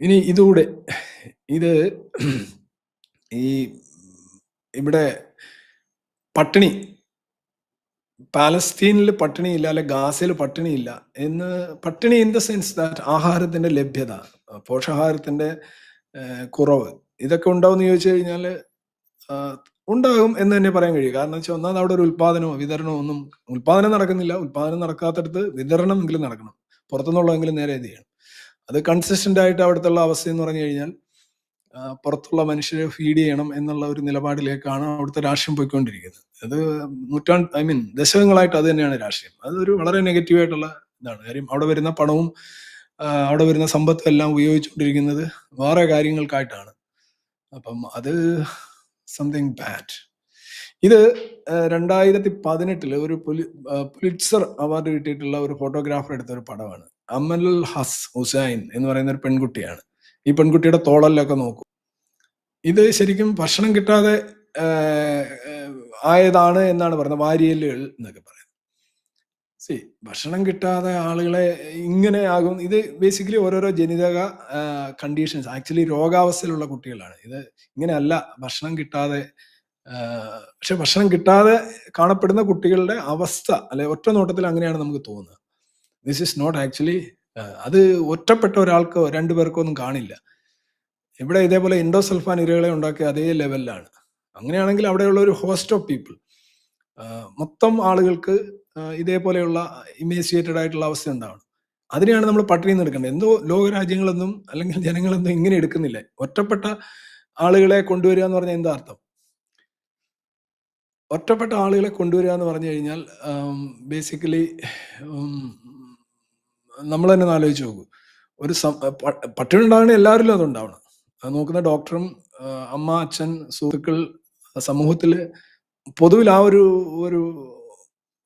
ഇനി ഇതുകൂടെ ഇത് ഈ ഇവിടെ പട്ടിണി പാലസ്തീനിൽ പട്ടിണിയില്ല അല്ലെ ഗാസയിൽ പട്ടിണിയില്ല എന്ന് പട്ടിണി ഇൻ ദ സെൻസ് ദാറ്റ് ആഹാരത്തിന്റെ ലഭ്യത പോഷകാഹാരത്തിന്റെ കുറവ് ഇതൊക്കെ ഉണ്ടാവും എന്ന് ചോദിച്ചു കഴിഞ്ഞാൽ ഉണ്ടാകും എന്ന് തന്നെ പറയാൻ കഴിയും. കാരണം വെച്ചാൽ ഒന്നാമത് അവിടെ ഒരു ഉൽപാദനമോ വിതരണമോ ഒന്നും ഉൽപാദനം നടക്കുന്നില്ല. ഉൽപാദനം നടക്കാത്തടത്ത് വിതരണം എങ്കിലും നടക്കണം. പുറത്തുനിന്നുള്ളതെങ്കിലും നേരെ ഇത് ചെയ്യണം? അത് കൺസിസ്റ്റന്റ് ആയിട്ട് അവിടുത്തെ അവസ്ഥ എന്ന് പറഞ്ഞു കഴിഞ്ഞാൽ പുറത്തുള്ള മനുഷ്യരെ ഫീഡ് ചെയ്യണം എന്നുള്ള ഒരു നിലപാടിലേക്കാണ് അവിടുത്തെ രാഷ്ട്രീയം പോയിക്കൊണ്ടിരിക്കുന്നത്. അത് നൂറ്റാണ്ട് ഐ മീൻ ദശകങ്ങളായിട്ട് അത് തന്നെയാണ് രാഷ്ട്രീയം. അതൊരു വളരെ നെഗറ്റീവ് ആയിട്ടുള്ള ഇതാണ്. കാര്യം അവിടെ വരുന്ന പണവും അവിടെ വരുന്ന സമ്പത്തും എല്ലാം ഉപയോഗിച്ചുകൊണ്ടിരിക്കുന്നത് വേറെ കാര്യങ്ങൾക്കായിട്ടാണ്. അപ്പം അത് സംതിങ് ബാഡ് ഇത് രണ്ടായിരത്തി പതിനെട്ടിൽ ഒരു പുലിറ്റ്സർ അവാർഡ് കിട്ടിയിട്ടുള്ള ഒരു ഫോട്ടോഗ്രാഫർ എടുത്ത ഒരു പടമാണ്. അമൽ ഹസ് ഹുസൈൻ എന്ന് പറയുന്ന ഒരു പെൺകുട്ടിയാണ്. ഈ പെൺകുട്ടിയുടെ തോളല്ലൊക്കെ നോക്കൂ. ഇത് ശരിക്കും ഭക്ഷണം കിട്ടാതെ ആയതാണ് എന്നാണ് പറയുന്നത് വാരിയലുകൾ എന്നൊക്കെ പറയുന്നത്. സി ഭക്ഷണം കിട്ടാതെ ആളുകളെ ഇങ്ങനെ ആകും. ഇത് ബേസിക്കലി ഓരോരോ ജനിതക കണ്ടീഷൻസ് ആക്ച്വലി രോഗാവസ്ഥയിലുള്ള കുട്ടികളാണ്. ഇത് ഇങ്ങനെയല്ല ഭക്ഷണം കിട്ടാതെ പക്ഷെ ഭക്ഷണം കിട്ടാതെ കാണപ്പെടുന്ന കുട്ടികളുടെ അവസ്ഥ അല്ലെ ഒറ്റ നോട്ടത്തിൽ അങ്ങനെയാണ് നമുക്ക് തോന്നുന്നത്. ദിസ് ഇസ് നോട്ട് ആക്ച്വലി അത് ഒറ്റപ്പെട്ട ഒരാൾക്കോ രണ്ടു പേർക്കോ ഒന്നും കാണില്ല. ഇവിടെ ഇതേപോലെ ഇൻഡോസൾഫാൻ ഇരകളെ ഉണ്ടാക്കിയ അതേ ലെവലിലാണ്. അങ്ങനെയാണെങ്കിൽ അവിടെയുള്ള ഒരു ഹോസ്റ്റ് ഓഫ് പീപ്പിൾ മൊത്തം ആളുകൾക്ക് ഇതേപോലെയുള്ള ഇമേസിയേറ്റഡ് ആയിട്ടുള്ള അവസ്ഥ ഉണ്ടാവണം. അതിനെയാണ് നമ്മൾ പട്ടിണി നിന്ന് എടുക്കേണ്ടത്. എന്തോ ലോകരാജ്യങ്ങളൊന്നും അല്ലെങ്കിൽ ജനങ്ങളൊന്നും ഇങ്ങനെ എടുക്കുന്നില്ല. ഒറ്റപ്പെട്ട ആളുകളെ കൊണ്ടുവരിക എന്ന് പറഞ്ഞാൽ എന്താ അർത്ഥം? ഒറ്റപ്പെട്ട ആളുകളെ കൊണ്ടുവരിക എന്ന് പറഞ്ഞു കഴിഞ്ഞാൽ ബേസിക്കലി നമ്മൾ തന്നെ ആലോചിച്ച് നോക്കൂ. ഒരു പട്ടിണി ഉണ്ടാകണ എല്ലാവരിലും അതുണ്ടാവണം. അത് നോക്കുന്ന ഡോക്ടറും അമ്മ അച്ഛൻ സുഹൃത്തുക്കൾ സമൂഹത്തിൽ പൊതുവിൽ ആ ഒരു ഒരു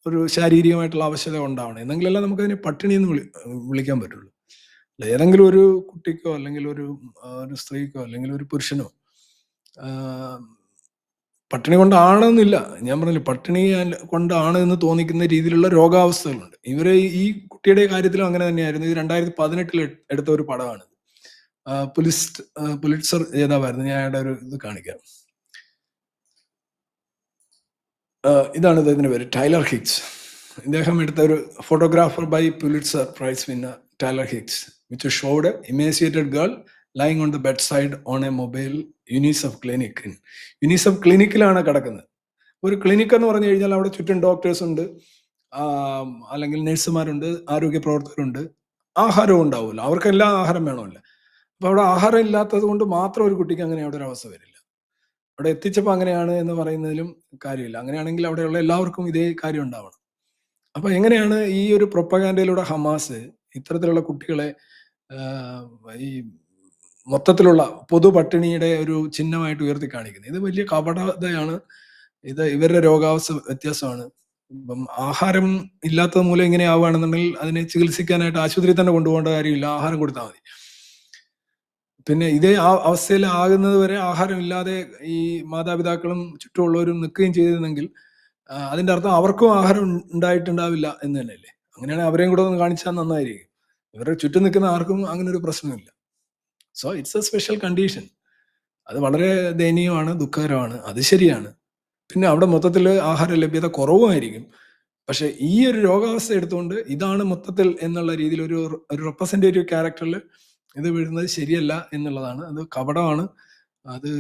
ഒരു ശാരീരികമായിട്ടുള്ള ആവശ്യത ഉണ്ടാവണം. എന്നെങ്കിലല്ല നമുക്കതിനെ പട്ടിണി എന്ന് വിളി വിളിക്കാൻ പറ്റുള്ളൂ. ഏതെങ്കിലും ഒരു കുട്ടിക്കോ അല്ലെങ്കിൽ ഒരു ഒരു സ്ത്രീക്കോ അല്ലെങ്കിൽ ഒരു പുരുഷനോ പട്ടിണി കൊണ്ടാണെന്നില്ല. ഞാൻ പറഞ്ഞില്ല പട്ടിണി കൊണ്ടാണ് എന്ന് തോന്നിക്കുന്ന രീതിയിലുള്ള രോഗാവസ്ഥകളുണ്ട്. ഇവരെ ഈ- കുട്ടിയുടെ കാര്യത്തിലും അങ്ങനെ തന്നെയായിരുന്നു. ഇത് രണ്ടായിരത്തി പതിനെട്ടിൽ എടുത്ത ഒരു പടമാണ് പുലിസ് പുലിറ്റ്സർ ജേതാവായിരുന്നു ഞാൻ അയാളുടെ ഒരു ഇത് കാണിക്കാം. ഇതാണ് ഇദ്ദേഹത്തിന്റെ പേര് ടൈലർ ഹിക്സ് ഇദ്ദേഹം എടുത്ത ഒരു photographer by Pulitzer prize winner Tyler Hicks which showed emaciated girl lying on the bed side on a mobile UNICEF clinic UNICEF ക്ലിനിക്കിലാണ് കിടക്കുന്നത്. ഒരു ക്ലിനിക് എന്ന് പറഞ്ഞു കഴിഞ്ഞാൽ അവിടെ ചുറ്റും ഡോക്ടേഴ്സ് ഉണ്ട്. അല്ലെങ്കിൽ നഴ്സുമാരുണ്ട് ആരോഗ്യ പ്രവർത്തകരുണ്ട്. ആഹാരവും ഉണ്ടാവില്ല അവർക്കെല്ലാം ആഹാരം വേണമല്ല. അപ്പോൾ അവിടെ ആഹാരം ഇല്ലാത്തത് കൊണ്ട് മാത്രം ഒരു കുട്ടിക്ക് അങ്ങനെ അവിടെ ഒരു അവസ്ഥ വരില്ല. അവിടെ എത്തിച്ചപ്പോൾ അങ്ങനെയാണ് എന്ന് പറയുന്നതിലും കാര്യമില്ല. അങ്ങനെയാണെങ്കിൽ അവിടെയുള്ള എല്ലാവർക്കും ഇതേ കാര്യം ഉണ്ടാവണം. അപ്പോൾ എങ്ങനെയാണ് ഈ ഒരു പ്രൊപ്പഗാൻഡയിലൂടെ ഹമാസ് ഇത്തരത്തിലുള്ള കുട്ടികളെ ഈ മൊത്തത്തിലുള്ള പൊതു പട്ടിണിയുടെ ഒരു ചിഹ്നമായിട്ട് ഉയർത്തി കാണിക്കുന്നത് ഇത് വലിയ കപടതയാണ്. ഇത് ഇവരുടെ രോഗാവസ്ഥ വ്യത്യാസമാണ്. ഇപ്പം ആഹാരം ഇല്ലാത്തത് മൂലം ഇങ്ങനെ ആവുകയാണെന്നുണ്ടെങ്കിൽ അതിനെ ചികിത്സിക്കാനായിട്ട് ആശുപത്രിയിൽ തന്നെ കൊണ്ടുപോകേണ്ട കാര്യമില്ല. ആഹാരം കൊടുത്താൽ മതി. പിന്നെ ഇതേ ആ അവസ്ഥയിൽ ആകുന്നത് വരെ ആഹാരം ഇല്ലാതെ ഈ മാതാപിതാക്കളും ചുറ്റുമുള്ളവരും നിൽക്കുകയും ചെയ്തിരുന്നെങ്കിൽ അതിന്റെ അർത്ഥം അവർക്കും ആഹാരം ഉണ്ടായിട്ടുണ്ടാവില്ല എന്ന് തന്നെയല്ലേ? അങ്ങനെയാണെങ്കിൽ അവരെയും കൂടെ ഒന്ന് കാണിച്ചാൽ നന്നായിരിക്കും. ഇവരുടെ ചുറ്റും നിൽക്കുന്ന ആർക്കും അങ്ങനെ ഒരു പ്രശ്നമില്ല. So it's a special condition അത് വളരെ ദയനീയമാണ് ദുഃഖകരമാണ് അത് ശരിയാണ്. പിന്നെ അവിടെ മൊത്തത്തിൽ ആഹാര ലഭ്യത കുറവുമായിരിക്കും. പക്ഷെ ഈ ഒരു രോഗാവസ്ഥ എടുത്തുകൊണ്ട് ഇതാണ് മൊത്തത്തിൽ എന്നുള്ള രീതിയിൽ ഒരു ഒരു റെപ്രസെന്റേറ്റീവ് ക്യാരക്ടറിൽ ഇത് വീഴുന്നത് ശരിയല്ല എന്നുള്ളതാണ്. അത് കപടമാണ്. അത്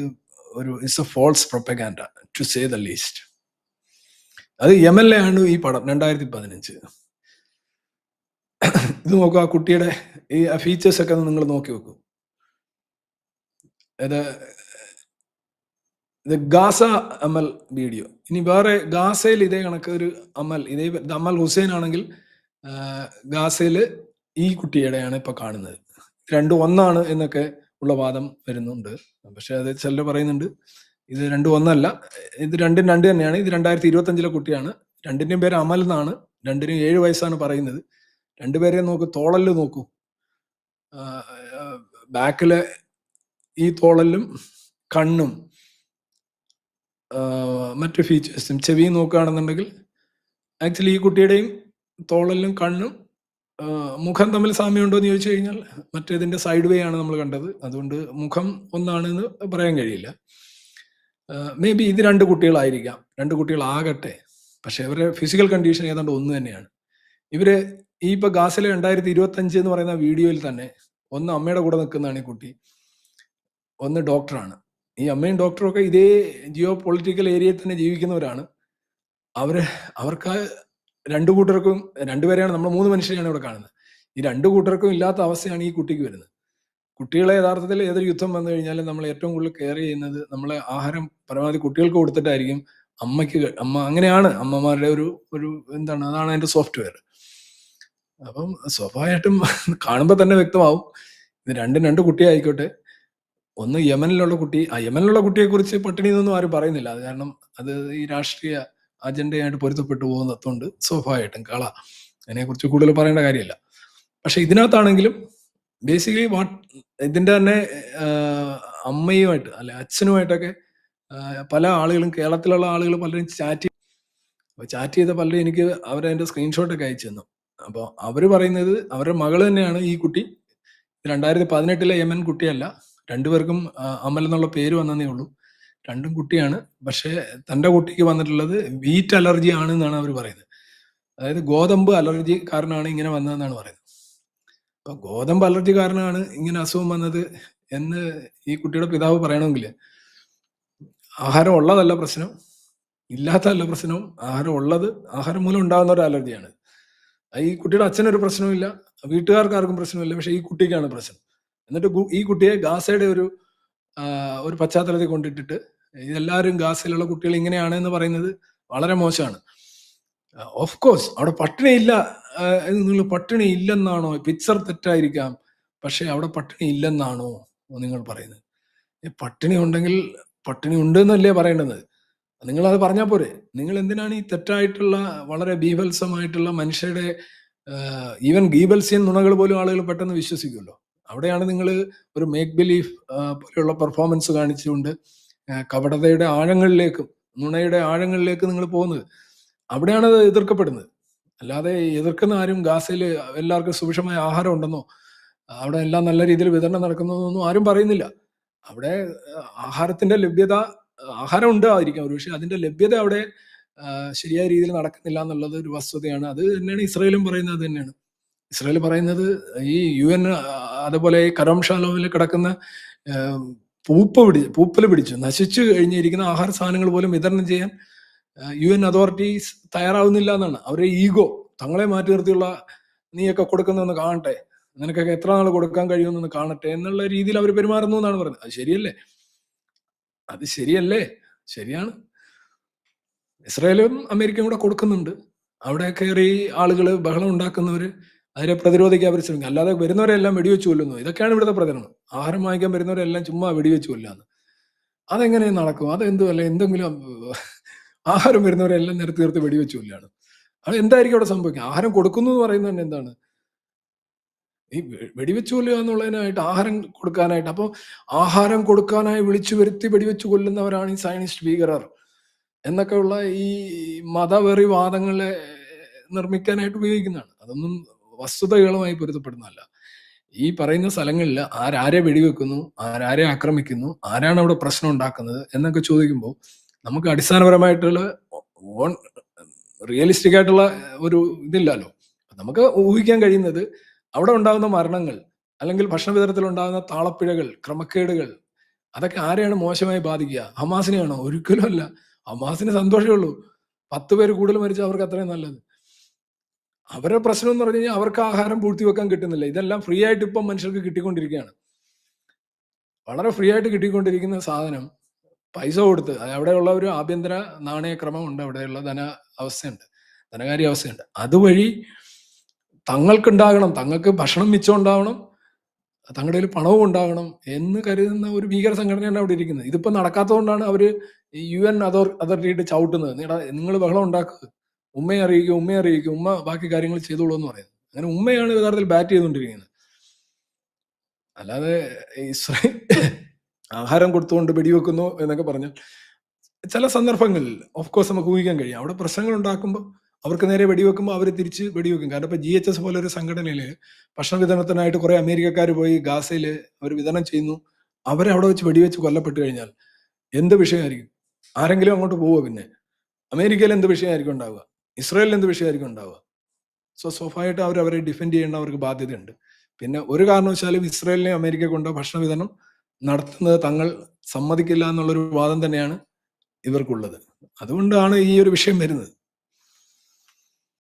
ഒരു it's a false propaganda to say the least അത് എം എൽ എ ആണ് ഈ പടം രണ്ടായിരത്തി പതിനഞ്ച് ഇത് നോക്കുക ആ കുട്ടിയുടെ ഈ ഫീച്ചേഴ്സ് ഒക്കെ നിങ്ങൾ നോക്കി നോക്കൂ ഇത് ഗാസ അമൽ വീഡിയോ. ഇനി വേറെ ഗാസയിൽ ഇതേ കണക്ക് ഒരു അമൽ ഇതേ അമൽ ഹുസൈൻ ആണെങ്കിൽ ഗാസയിൽ ഈ കുട്ടിയുടെയാണ് ഇപ്പൊ കാണുന്നത്. രണ്ടു ഒന്നാണ് എന്നൊക്കെ ഉള്ള വാദം വരുന്നുണ്ട്. പക്ഷെ അത് ചിലർ പറയുന്നുണ്ട് ഇത് രണ്ടു ഒന്നല്ല. ഇത് രണ്ടും രണ്ട് തന്നെയാണ്. ഇത് രണ്ടായിരത്തി ഇരുപത്തി അഞ്ചിലെ കുട്ടിയാണ്. രണ്ടിന്റെയും പേര് അമൽ എന്നാണ്. രണ്ടിനും ഏഴ് വയസ്സാണ് പറയുന്നത്. രണ്ടുപേരെയും നോക്കൂ തോളൽ നോക്കൂ. ബാക്കിലെ ഈ തോളലും കണ്ണും മറ്റു ഫീച്ചേഴ്സും ചെവിയും നോക്കുകയാണെന്നുണ്ടെങ്കിൽ ആക്ച്വലി ഈ കുട്ടിയുടെയും തോളലും കണ്ണും മുഖം തമ്മിൽ സാമ്യമുണ്ടോ എന്ന് ചോദിച്ചു കഴിഞ്ഞാൽ മറ്റേതിന്റെ സൈഡ് വേ ആണ് നമ്മൾ കണ്ടത്. അതുകൊണ്ട് മുഖം ഒന്നാണെന്ന് പറയാൻ കഴിയില്ല. മേ ബി ഇത് രണ്ട് കുട്ടികളായിരിക്കാം. രണ്ട് കുട്ടികളാകട്ടെ. പക്ഷേ അവരുടെ ഫിസിക്കൽ കണ്ടീഷൻ ഏതാണ്ട് ഒന്ന് തന്നെയാണ്. ഇവർ ഈ ഇപ്പൊ ഗാസിലെ രണ്ടായിരത്തി ഇരുപത്തി അഞ്ച് എന്ന് പറയുന്ന വീഡിയോയിൽ തന്നെ ഒന്ന് അമ്മയുടെ കൂടെ നിൽക്കുന്നതാണ് ഈ കുട്ടി. ഒന്ന് ഡോക്ടറാണ്. ഈ അമ്മയും ഡോക്ടറും ഒക്കെ ഇതേ ജിയോ പൊളിറ്റിക്കൽ ഏരിയയിൽ തന്നെ ജീവിക്കുന്നവരാണ്. അവർ അവർക്ക് രണ്ടു കൂട്ടർക്കും 2 പേരെയാണ് നമ്മൾ മൂന്ന് മനുഷ്യരെയാണ് ഇവിടെ കാണുന്നത്. ഈ രണ്ടു കൂട്ടർക്കും ഇല്ലാത്ത അവസ്ഥയാണ് ഈ കുട്ടിക്ക് വരുന്നത്. കുട്ടികളെ യഥാർത്ഥത്തിൽ ഏതൊരു യുദ്ധം വന്നു കഴിഞ്ഞാലും നമ്മൾ ഏറ്റവും കൂടുതൽ കെയർ ചെയ്യുന്നത് നമ്മളെ ആഹാരം പരമാവധി കുട്ടികൾക്ക് കൊടുത്തിട്ടായിരിക്കും അമ്മയ്ക്ക് അമ്മ അങ്ങനെയാണ് അമ്മമാരുടെ ഒരു ഒരു എന്താണ് അതാണ് അതിന്റെ സോഫ്റ്റ്വെയർ. അപ്പം സ്വാഭാവികമായിട്ടും കാണുമ്പോൾ തന്നെ വ്യക്തമാവും ഇത് രണ്ടും രണ്ട് കുട്ടിയായിക്കോട്ടെ ഒന്ന് യമനിലുള്ള കുട്ടി ആ യമനിലുള്ള കുട്ടിയെ കുറിച്ച് പട്ടിണി എന്നൊന്നും ആരും പറയുന്നില്ല. അത് കാരണം അത് ഈ രാഷ്ട്രീയ അജണ്ടയായിട്ട് പൊരുത്തപ്പെട്ടു പോകുന്നതുകൊണ്ട് സ്വാഭാവികമായിട്ടും കള. അതിനെക്കുറിച്ച് കൂടുതൽ പറയേണ്ട കാര്യമില്ല. പക്ഷെ ഇതിനകത്താണെങ്കിലും ബേസിക്കലി വാട്ട് ഇതിന്റെ തന്നെ അമ്മയുമായിട്ട് അല്ലെ അച്ഛനുമായിട്ടൊക്കെ പല ആളുകളും കേരളത്തിലുള്ള ആളുകൾ പലരും ചാറ്റ് അപ്പൊ ചാറ്റ് ചെയ്ത പലരും എനിക്ക് അവരെ സ്ക്രീൻഷോട്ട് ഒക്കെ അയച്ചു തന്നു. അപ്പോൾ അവർ പറയുന്നത് അവരുടെ മകൾ തന്നെയാണ് ഈ കുട്ടി. രണ്ടായിരത്തി പതിനെട്ടിലെ യമൻ കുട്ടിയല്ല. രണ്ടുപേർക്കും അമൽ എന്നുള്ള പേര് വന്നതേ ഉള്ളൂ. രണ്ടും കുട്ടിയാണ്. പക്ഷേ തന്റെ കുട്ടിക്ക് വന്നിട്ടുള്ളത് വീറ്റ് അലർജി ആണെന്നാണ് അവർ പറയുന്നത്. അതായത് ഗോതമ്പ് അലർജി കാരണമാണ് ഇങ്ങനെ വന്നതെന്നാണ് പറയുന്നത്. അപ്പൊ ഗോതമ്പ് അലർജി കാരണമാണ് ഇങ്ങനെ അസുഖം വന്നത് എന്ന് ഈ കുട്ടിയുടെ പിതാവ് പറയണമെങ്കിൽ ആഹാരം ഉള്ളതല്ല പ്രശ്നം. ഇല്ലാത്തതല്ല പ്രശ്നം. ആഹാരം ഉള്ളത് ആഹാരം മൂലം ഉണ്ടാകുന്ന ഒരു അലർജിയാണ്. ഈ കുട്ടിയുടെ അച്ഛനൊരു പ്രശ്നവുമില്ല. വീട്ടുകാർക്ക് ആർക്കും പ്രശ്നമില്ല പക്ഷെ ഈ കുട്ടിക്കാണ് പ്രശ്നം. എന്നിട്ട് ഈ കുട്ടിയെ ഗാസയുടെ ഒരു ഒരു പശ്ചാത്തലത്തിൽ കൊണ്ടിട്ടിട്ട് ഇതെല്ലാവരും ഗാസയിലുള്ള കുട്ടികൾ ഇങ്ങനെയാണ് എന്ന് പറയുന്നത് വളരെ മോശമാണ്. ഓഫ് കോഴ്സ് അവിടെ പട്ടിണി ഇല്ല നിങ്ങൾ പട്ടിണി ഇല്ലെന്നാണോ? പിക്ചർ തെറ്റായിരിക്കാം പക്ഷെ അവിടെ പട്ടിണി ഇല്ലെന്നാണോ നിങ്ങൾ പറയുന്നത്? പട്ടിണി ഉണ്ടെങ്കിൽ പട്ടിണി ഉണ്ട് എന്നല്ലേ പറയേണ്ടത്? നിങ്ങൾ അത് പറഞ്ഞാൽ പോരെ. നിങ്ങൾ എന്തിനാണ് ഈ തെറ്റായിട്ടുള്ള വളരെ ബീഭത്സമായിട്ടുള്ള മനുഷ്യരുടെ ഈവൻ ഗീബൽസിയൻ നുണകൾ പോലും ആളുകൾ പെട്ടെന്ന് വിശ്വസിക്കുമല്ലോ? അവിടെയാണ് നിങ്ങൾ ഒരു മേക്ക് ബിലീഫ് പോലെയുള്ള പെർഫോമൻസ് കാണിച്ചുകൊണ്ട് കപടതയുടെ ആഴങ്ങളിലേക്കും നുണയുടെ ആഴങ്ങളിലേക്ക് നിങ്ങൾ പോകുന്നത്. അവിടെയാണ് അത് എതിർക്കപ്പെടുന്നത്. അല്ലാതെ എതിർക്കുന്ന ആരും ഗാസയിൽ എല്ലാവർക്കും സുഭിക്ഷമായ ആഹാരം ഉണ്ടെന്നോ അവിടെ എല്ലാം നല്ല രീതിയിൽ വിതരണം നടക്കുന്നതൊന്നും ആരും പറയുന്നില്ല. അവിടെ ആഹാരത്തിന്റെ ലഭ്യത ആഹാരം ഉണ്ടായിരിക്കാം ഒരു പക്ഷേ അതിന്റെ ലഭ്യത അവിടെ ശരിയായ രീതിയിൽ നടക്കുന്നില്ല എന്നുള്ളത് ഒരു വസ്തുതയാണ്. അത് തന്നെയാണ് ഇസ്രയേലും പറയുന്നത് തന്നെയാണ്. ഇസ്രായേൽ പറയുന്നത് ഈ യു എൻ അതുപോലെ ഈ കരംഷാലോവിൽ കിടക്കുന്ന പൂപ്പ പിടിച്ച് പിടി പൂപ്പൽ പിടിച്ചു. നശിച്ചു കഴിഞ്ഞിരിക്കുന്ന ആഹാര സാധനങ്ങൾ പോലും വിതരണം ചെയ്യാൻ യു എൻ അതോറിറ്റീസ് തയ്യാറാവുന്നില്ല എന്നാണ്. അവരെ ഈഗോ തങ്ങളെ മാറ്റി നിർത്തിയുള്ള നീയൊക്കെ കൊടുക്കുന്നതെന്ന് കാണട്ടെ. നിനക്കൊക്കെ എത്ര നാൾ കൊടുക്കാൻ കഴിയുമെന്നൊന്ന് കാണട്ടെ എന്നുള്ള രീതിയിൽ അവർ പെരുമാറുന്നു എന്നാണ് പറയുന്നത് അത് ശരിയല്ലേ? അത് ശരിയല്ലേ? ശരിയാണ്. ഇസ്രായേലും അമേരിക്കയും കൂടെ കൊടുക്കുന്നുണ്ട്. അവിടെ കയറി ആളുകൾ ബഹളം ഉണ്ടാക്കുന്നവര് അതിനെ പ്രതിരോധിക്കാൻ അവർ ശ്രമിക്കും. അല്ലാതെ വരുന്നവരെല്ലാം വെടിവെച്ച് കൊല്ലുന്നു. ഇതൊക്കെയാണ് ഇവിടുത്തെ പ്രചരണം. ആഹാരം വാങ്ങിക്കാൻ വരുന്നവരെല്ലാം ചുമ്മാ വെടിവെച്ച് കൊല്ലാന്ന്. അതെങ്ങനെ നടക്കും? അതെന്തോ അല്ല എന്തെങ്കിലും ആഹാരം വരുന്നവരെല്ലാം നേരത്തെ നിർത്തി വെടിവെച്ച് കൊല്ലാണ്. അത് എന്തായിരിക്കും അവിടെ സംഭവിക്കുക? ആഹാരം കൊടുക്കുന്നു എന്ന് പറയുന്നത് തന്നെ എന്താണ്? ഈ വെടിവെച്ച് കൊല്ലുക എന്നുള്ളതിനായിട്ട് ആഹാരം കൊടുക്കാനായിട്ട്. അപ്പോൾ ആഹാരം കൊടുക്കാനായി വിളിച്ചു വരുത്തി വെടിവെച്ച് കൊല്ലുന്നവരാണ് ഈ സയനിസ്റ്റ് ഭീകരർ. എന്നൊക്കെയുള്ള ഈ മതവെറി വാദങ്ങളെ നിർമ്മിക്കാനായിട്ട് ഉപയോഗിക്കുന്നതാണ്. അതൊന്നും വസ്തുതകളുമായി പൊരുത്തപ്പെടുന്നതല്ല. ഈ പറയുന്ന സ്ഥലങ്ങളിൽ ആരാരെ വെടിവെക്കുന്നു ആരാരെ ആക്രമിക്കുന്നു ആരാണ് അവിടെ പ്രശ്നം ഉണ്ടാക്കുന്നത് എന്നൊക്കെ ചോദിക്കുമ്പോൾ നമുക്ക് അടിസ്ഥാനപരമായിട്ടുള്ള ഓൺ റിയലിസ്റ്റിക് ആയിട്ടുള്ള ഒരു ഇതില്ലല്ലോ. നമുക്ക് ഊഹിക്കാൻ കഴിയുന്നത് അവിടെ ഉണ്ടാകുന്ന മരണങ്ങൾ അല്ലെങ്കിൽ ഭക്ഷണ വിതരണത്തിൽ ഉണ്ടാകുന്ന താളപ്പിഴകൾ ക്രമക്കേടുകൾ അതൊക്കെ ആരെയാണ് മോശമായി ബാധിക്കുക? ഹമാസിനെയാണോ? ഒരിക്കലും അല്ല. ഹമാസിന് സന്തോഷമേ ഉള്ളൂ. പത്ത് പേര് കൂടുതൽ മരിച്ചാൽ അവർക്ക് അത്രയും നല്ലത്. അവരുടെ പ്രശ്നം എന്ന് പറഞ്ഞു കഴിഞ്ഞാൽ അവർക്ക് ആഹാരം പൂഴ്ത്തി വെക്കാൻ കിട്ടുന്നില്ല. ഇതെല്ലാം ഫ്രീ ആയിട്ട് ഇപ്പം മനുഷ്യർക്ക് കിട്ടിക്കൊണ്ടിരിക്കുകയാണ്. വളരെ ഫ്രീ ആയിട്ട് കിട്ടിക്കൊണ്ടിരിക്കുന്ന സാധനം പൈസ കൊടുത്ത് അവിടെയുള്ള ഒരു ആഭ്യന്തര നാണയക്രമമുണ്ട് അവിടെയുള്ള ധന അവസ്ഥയുണ്ട് ധനകാര്യ അവസ്ഥയുണ്ട്. അതുവഴി തങ്ങൾക്കുണ്ടാകണം തങ്ങൾക്ക് ഭക്ഷണം മിച്ചം ഉണ്ടാവണം തങ്ങളുടെ കയ്യിൽ പണവും ഉണ്ടാകണം എന്ന് കരുതുന്ന ഒരു ഭീകര സംഘടനയാണ് അവിടെ ഇരിക്കുന്നത്. ഇതിപ്പോ നടക്കാത്തതുകൊണ്ടാണ് അവർ ഈ യു എൻ അതോർ അതോറിറ്റിയിട്ട് ചവിട്ടുന്നത്. നിങ്ങൾ ബഹളം ഉണ്ടാക്കുക ഉമ്മയെ അറിയിക്കും ഉമ്മയെ അറിയിക്കും ഉമ്മ ബാക്കി കാര്യങ്ങൾ ചെയ്തോളൂ എന്ന് പറയുന്നത്. അങ്ങനെ ഉമ്മയാണ് യഥാർത്ഥത്തിൽ ബാറ്റ് ചെയ്തുകൊണ്ടിരിക്കുന്നത്. അല്ലാതെ ഇസ്രായേൽ ആഹാരം കൊടുത്തുകൊണ്ട് വെടിവെക്കുന്നു എന്നൊക്കെ പറഞ്ഞാൽ ചില സന്ദർഭങ്ങളിൽ ഓഫ് കോഴ്സ് നമുക്ക് ഊഹിക്കാൻ കഴിയും. അവിടെ പ്രശ്നങ്ങൾ ഉണ്ടാക്കുമ്പോൾ അവർക്ക് നേരെ വെടിവെക്കുമ്പോൾ അവർ തിരിച്ച് വെടിവെക്കും. കാരണം ഇപ്പൊ ജി എച്ച് എസ് പോലെ ഒരു സംഘടനയിൽ ഭക്ഷണ വിതരണത്തിനായിട്ട് കുറെ അമേരിക്കക്കാർ പോയി ഗാസയിൽ അവർ വിതരണം ചെയ്യുന്നു. അവരെ അവിടെ വെച്ച് വെടിവെച്ച് കൊല്ലപ്പെട്ട് കഴിഞ്ഞാൽ എന്ത് വിഷയമായിരിക്കും? ആരെങ്കിലും അങ്ങോട്ട് പോവുക പിന്നെ? അമേരിക്കയിൽ എന്ത് വിഷയമായിരിക്കും ഉണ്ടാവുക? ഇസ്രായേലിൽ എന്ത് വിഷയമായിരിക്കും ഉണ്ടാവുക? സോ സ്വാഭാവികമായിട്ട് അവർ അവരെ ഡിഫെൻഡ് ചെയ്യേണ്ട അവർക്ക് ബാധ്യതയുണ്ട്. പിന്നെ ഒരു കാരണവശാലും ഇസ്രയേലിനെ അമേരിക്ക കൊണ്ട് ഭക്ഷണ വിതരണം നടത്തുന്നത് തങ്ങൾ സമ്മതിക്കില്ല എന്നുള്ളൊരു വാദം തന്നെയാണ് ഇവർക്കുള്ളത്. അതുകൊണ്ടാണ് ഈ ഒരു വിഷയം വരുന്നത്.